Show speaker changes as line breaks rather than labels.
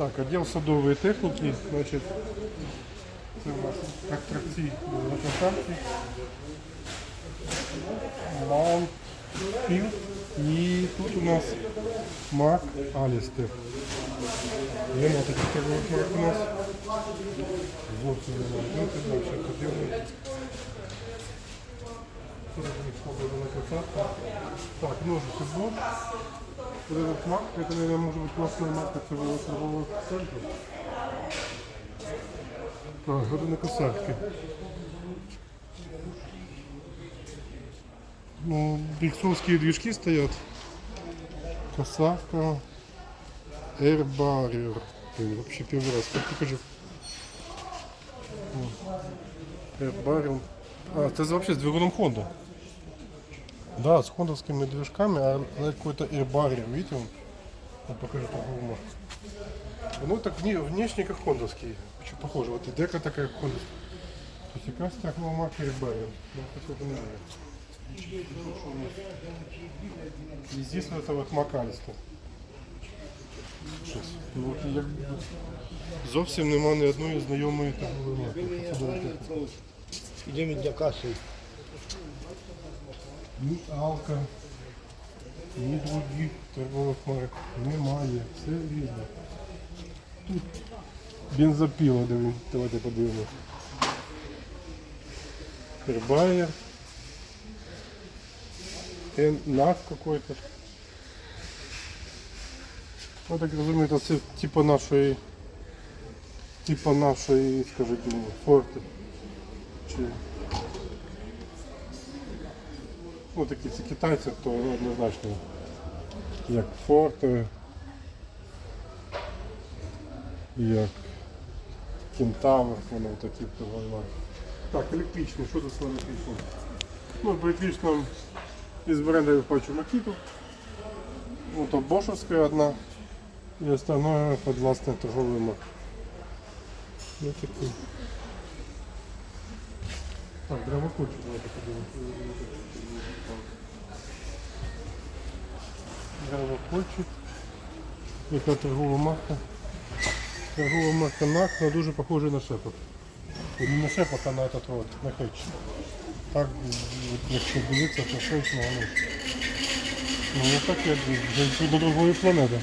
Так, отдел садової техніки, значить, це у нас тракторці локофарки, Маунт, Філ і тут у нас Мак Алістер. Є на таких торгових марок у нас. Зовсім немає. Ну, це далі подивимось. Тут у них погода на посадку. Так, ножик и блок. вот этот мак, это, наверное, может быть классная марка целого торгового центра. А, годы на косарке. Ну, биксовские движки стоят. Косарка. Air Barrier. Блин, вообще первый раз. Как покажу. О, Air Barrier. А, это вообще с двигуном Honda. Да, с хондовскими движками, а она какой-то Air Barrier, видите? Он? Вот покажу торговую марку. Ну так вне- внешне как хондовский. Очень похоже. Вот и дека такая как хондовская. То есть как раз торговая марка Air Barrier. Ну, хотел бы назвать. И здесь вот это вот Макалистер. Щось. Ну, от як зовсім нема ні одної знайомої торгової марки.
Йдемо для каси.
Ні Алка, ні других торгових марок немає. Все різне. Тут бензопіла, давайте подивимось. Herbayer. НАК какой-то. Ну так розумієте, це типа нашої, типа нашої, скажіть форти. Чи Ну, такі це китайці, то однозначно як форти, як кентавр, воно такі торгували. Так, електричний, що тут з електричним? Ну, електричному із бренда я бачу Макіту. Ну, то Бошевська одна. І остальное под власне торговий марк. Ну такі. Так, древокочу давайте подивимося. Древокочик. Яка торгова марка. Торгова марка НАК, але дуже похожа на шепот. Не на шепот, а на этот вот, на хеч. Так, от якщо дивитися, то точно воно. Ну, так як до другої планети.